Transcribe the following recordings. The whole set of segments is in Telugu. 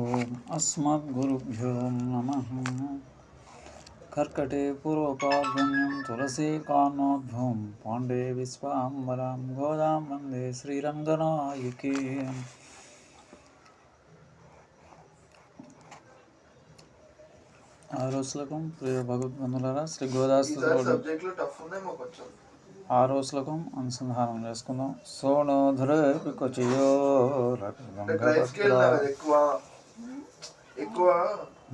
ఓం అస్మద్గురుభ్యో నమ. కర్కటే పూర్వపార్గణ్యం తులసీ కాన్నోద్భవం పాండే విశ్వాంబరం గోదాం వందే శ్రీరంగనాయకే. ఆరో శ్లోకం ప్రియ భగవద్బంధులారా శ్రీ గోదాస్తుడు ఆరో శ్లోకం అనుసంధానం చేసుకుందాం. సోనోధుర క్వచయో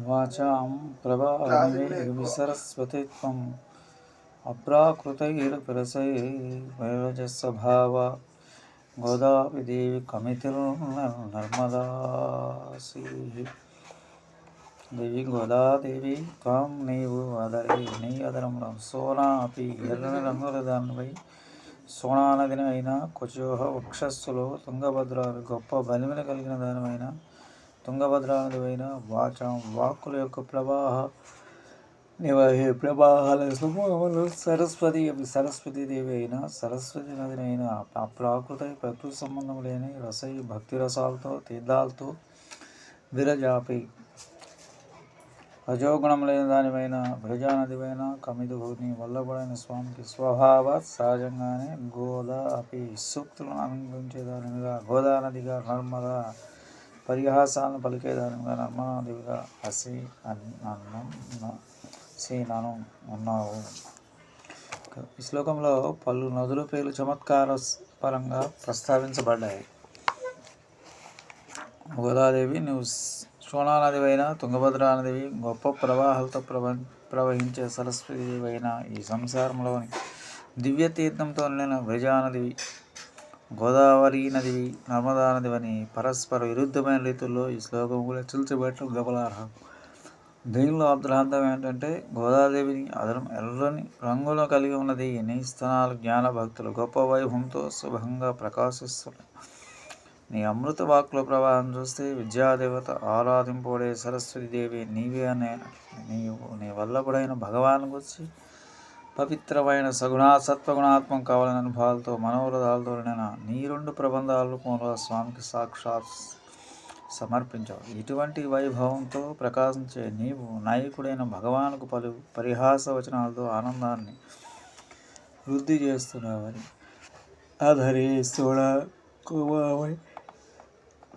వాచాం ప్రభావిని సరస్వతి త్వం అప్రాకృతైర్పరసై వైరజస్వభావ గోదావి దేవి కమితిర్నర్మదాసి దేవి గోదాదేవి త్వం నీవు అదరి నీ అదరంలో సోనా అపి ఎర్రని రంగుల దానిపై సోనా నదిని అయిన కుచోహ వక్షస్సులో తుంగభద్ర గొప్ప బలిమిన కలిగిన దానమైన తుంగభద్ర నదివైన వాచ వాక్కుల యొక్క ప్రవాహ నివహే ప్రవాహాల సమూహములు సరస్వతి సరస్వతి దేవి అయిన సరస్వతి నదినైన ప్రాకృత ప్రకృతి సంబంధం లేని రసై భక్తి రసాలతో తీర్థాలతో విరజాపి. రజోగుణం లేని దానిపైన భుజానదిపైన కమిది భూని వల్లబడిన స్వామికి స్వభావ సహజంగానే గోదా అపి సూక్తులను అనుభవించేదానిగా గోదా నదిగా నర్మదా పరిహాసాలను పలికేదానిగా నర్మదాదిగా హసి అన్నం సీనను ఉన్నావు. ఈ శ్లోకంలో పలు నదుల పేర్లు చమత్కార పరంగా ప్రస్తావించబడ్డాయి. గోదాదేవి నువ్వు సోనా నది అయిన తుంగభద్రా నదివి గొప్ప ప్రవాహాలతో ప్రవ ప్రవహించే సరస్వతి అయిన ఈ సంసారంలోని దివ్య తీర్థంతో నిండిన బ్రజానదివి గోదావరి నది నర్మదా నది అని పరస్పర విరుద్ధమైన రీతుల్లో ఈ శ్లోకం కూడా చిల్చిపెట్టడం గమనార్హం దీనిలో అర్థాంతం ఏంటంటే గోదాదేవిని అదనం ఎర్రని రంగులో కలిగి ఉన్నది నీ స్థానాలు జ్ఞాన భక్తులు గొప్ప వైభవంతో శుభంగా ప్రకాశిస్తున్నాయి నీ అమృత వాక్కుల ప్రవాహం చూస్తే విద్యాదేవత ఆరాధింపబడే సరస్వతి దేవి నీవే అనే నీవు నీ వల్లబడైన భగవాన్ గురించి పవిత్రమైన సగుణా సత్వగుణాత్మకం కావాలని అనుభవాలతో మనోరథాలతో నీ రెండు ప్రబంధాలు మూల స్వామికి సాక్షాత్ సమర్పించావు. ఇటువంటి వైభవంతో ప్రకాశించే నీవు నాయకుడైన భగవానుకు పలు పరిహాస వచనాలతో ఆనందాన్ని వృద్ధి చేస్తున్నావని అధరే సోడా కుమారి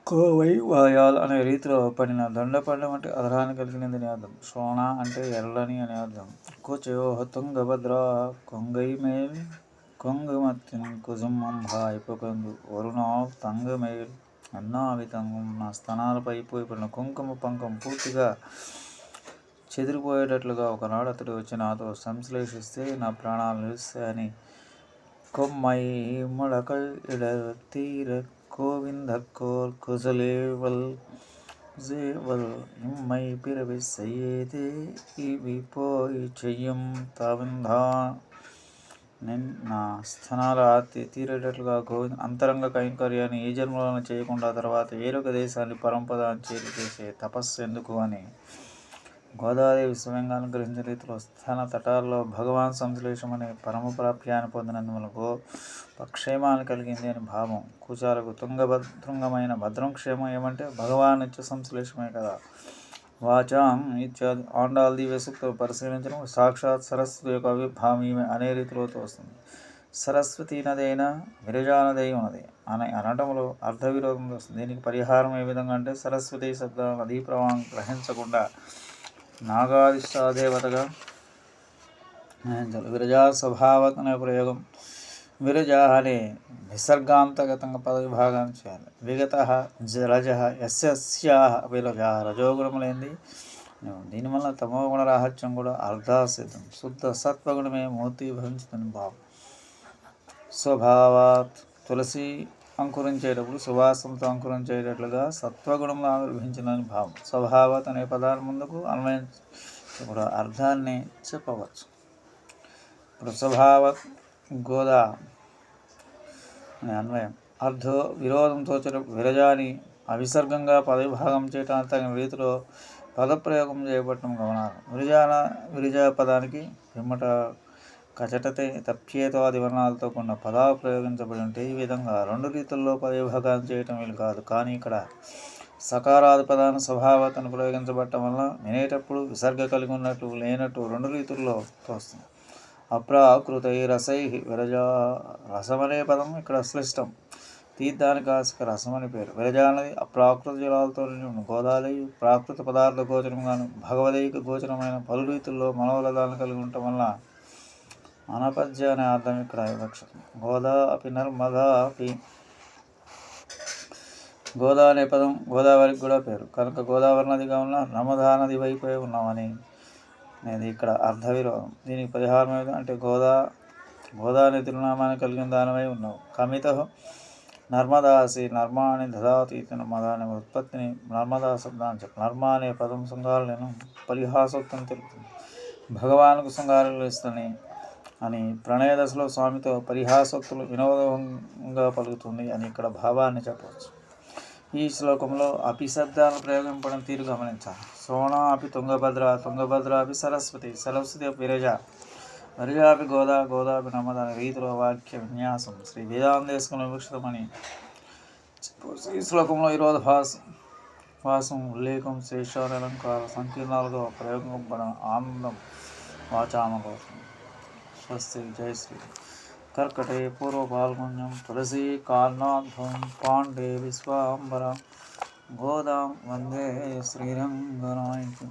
కోవై వాయాల్ అనే రీతిలో పడిన దండపండ అంటే అధరాన్ని కలిగినదని అర్థం. సోణ అంటే ఎర్రని అని అర్థం. కోచయోహ తుంగభద్ర కొంగై మేల్ కొంగమత్తిన్ కుజుమం వరుణ వరుణావ్ తంగమేల్ అన్నావి తంగం నా స్తనాలపై పోయి పడిన కుంకుమ పంకం పూర్తిగా చెదిరిపోయేటట్లుగా ఒకనాడు అతడు వచ్చి నాతో సంశ్లేషిస్తే నా ప్రాణాలు నిలుస్తాయని కొమ్మై ముడకల్ ఇడ తీర கோவிந்த கோர் குசலேவல் ஜேவல் இம்மை பிறவி செய்யதே ఇవి పోయి చెయ్యం తావిందా నా స్థనాల ఆర్తి తీరేటట్లుగా గోవింద అంతరంగ కైంకర్యాన్ని ఏ జన్మలను చేయకుండా తర్వాత వేరొక దేశాన్ని పరంపదాన్ని చేరి చేసే తపస్సు ఎందుకు అని గోదావరి స్వయంగా అనుగ్రహించిన రీతిలో స్థాన తటాల్లో భగవాన్ సంశ్లేషం అనే పరమప్రాప్యాన్ని పొందినందువల్ల గో క్షేమాన్ని కలిగింది అని భావం. కూచాలకు తుంగభద్రంగమైన భద్రం క్షేమం ఏమంటే భగవాన్ నిత్య సంశ్లేషమే కదా. వాచాం ఇత్యాది ఆండాల్ దివ్య పరిశీలించడం సాక్షాత్ సరస్వతి యొక్క అవిభావం ఈమె అనే రీతిలో వస్తుంది. సరస్వతి నది విరజానదై నది ఉన్నది. అనే అనటంలో అర్ధ విరోధం వస్తుంది. దీనికి పరిహారం ఏ విధంగా అంటే సరస్వతి శబ్ద నదీ ప్రవాహం గ్రహించకుండా నాగాదిష్టాదేవతగా. విరజా స్వభావత అనే ప్రయోగం విరజ అనే నిసర్గాంతగతంగా పదవిభాగం చేయాలి. విగత జలజ యస్యా విరజ రజోగుణములైంది. దీనివల్ల తమో గుణ రాహత్యం కూడా అర్ధాసిద్ధం. శుద్ధ సత్వగుణమే మూర్తి భవించుతుంది భావం స్వభావాత్ తులసి అంకురించేటప్పుడు సువాసంతో అంకురించేటట్లుగా సత్వగుణంలో ఆవిర్భవించిందని భావం. స్వభావత్ అనే పదాల ముందుకు అన్వయం ఇప్పుడు అర్థాన్ని చెప్పవచ్చు. ఇప్పుడు స్వభావత్ గోదా అనే అన్వయం. అర్ధ విరోధంతో విరజాని అవిసర్గంగా పదవిభాగం చేయటానికి తగిన రీతిలో పదప్రయోగం చేయబట్టడం గమనాలు విరజాన విరజా పదానికి పిమ్మట కచటతే తప్యేతాది వర్ణాలతో కూడిన పదాలు ప్రయోగించబడి ఉంటే ఈ విధంగా రెండు రీతుల్లో పదవిభాగాలు చేయటం వీలు కాదు. కానీ ఇక్కడ సకారాది పదాన స్వభావతను ప్రయోగించబడటం వల్ల వినేటప్పుడు విసర్గ కలిగి ఉన్నట్టు లేనట్టు రెండు రీతుల్లో తోస్తుంది. అప్రాకృతై రసై విరజా రసం అనే పదం ఇక్కడ శ్లిష్టం. తీర్థానికి ఆశక రసం అని పేరు. విరజ అనేది అప్రాకృత జలాలతో నిండి గోదావరి ప్రాకృత పదార్థ గోచరంగాను భగవదైక గోచరమైన పలు రీతుల్లో మనోలదాలను కలిగి ఉండటం వల్ల అనపద్య అనే అర్థం ఇక్కడ వివక్షితం గోదా అపి నర్మద అపి గోదా అనే పదం గోదావరికి కూడా పేరు. కనుక గోదావరి నదిగా ఉన్న నర్మదా నది వైపే ఉన్నామని అనేది ఇక్కడ అర్ధ విరోధం దీనికి పరిహారం ఏదో అంటే గోదా గోదా అనే తిరునామాన్ని కలిగిన దానివై ఉన్నావు. కమిత నర్మదాసి నర్మా అని దదాతి ఇది అనే ఉత్పత్తిని నర్మదా శబ్దాన్ని చెప్పు నర్మ అనే పదం శృంగారులను పరిహాసోక్తం తెలుపుతుంది. భగవానుకు శృంగారులు ఇస్తని అని ప్రణయ దశలో స్వామితో పరిహాసక్తులు వినోదంగా పలుకుతుంది అని ఇక్కడ భావాన్ని చెప్పవచ్చు. ఈ శ్లోకంలో అపిశబ్దాలను ప్రయోగింపడం తీరు గమనించాలి. సోణ అపి తుంగభద్ర తుంగభద్ర అపి సరస్వతి సరస్వతి అపి విరజ విరజాపి గోదా గోదాపి నమద అనే రీతిలో వాక్య విన్యాసం శ్రీ వేదాంతేశ్వరం వివక్షితమని ఈ శ్లోకంలో ఈరోజు భాసం వాసం ఉల్లేఖం శేషాలంకార సంకీర్ణాలుగా ప్రయోగింపడం ఆనందం వాచామకోసం స్వస్తి జయ శ్రీ కర్కటే పూర్వపాల్గొన్యం తులసీ కాల్నాథం పాండే విశ్వాంబర గోదాం వందే శ్రీరంగనాయకి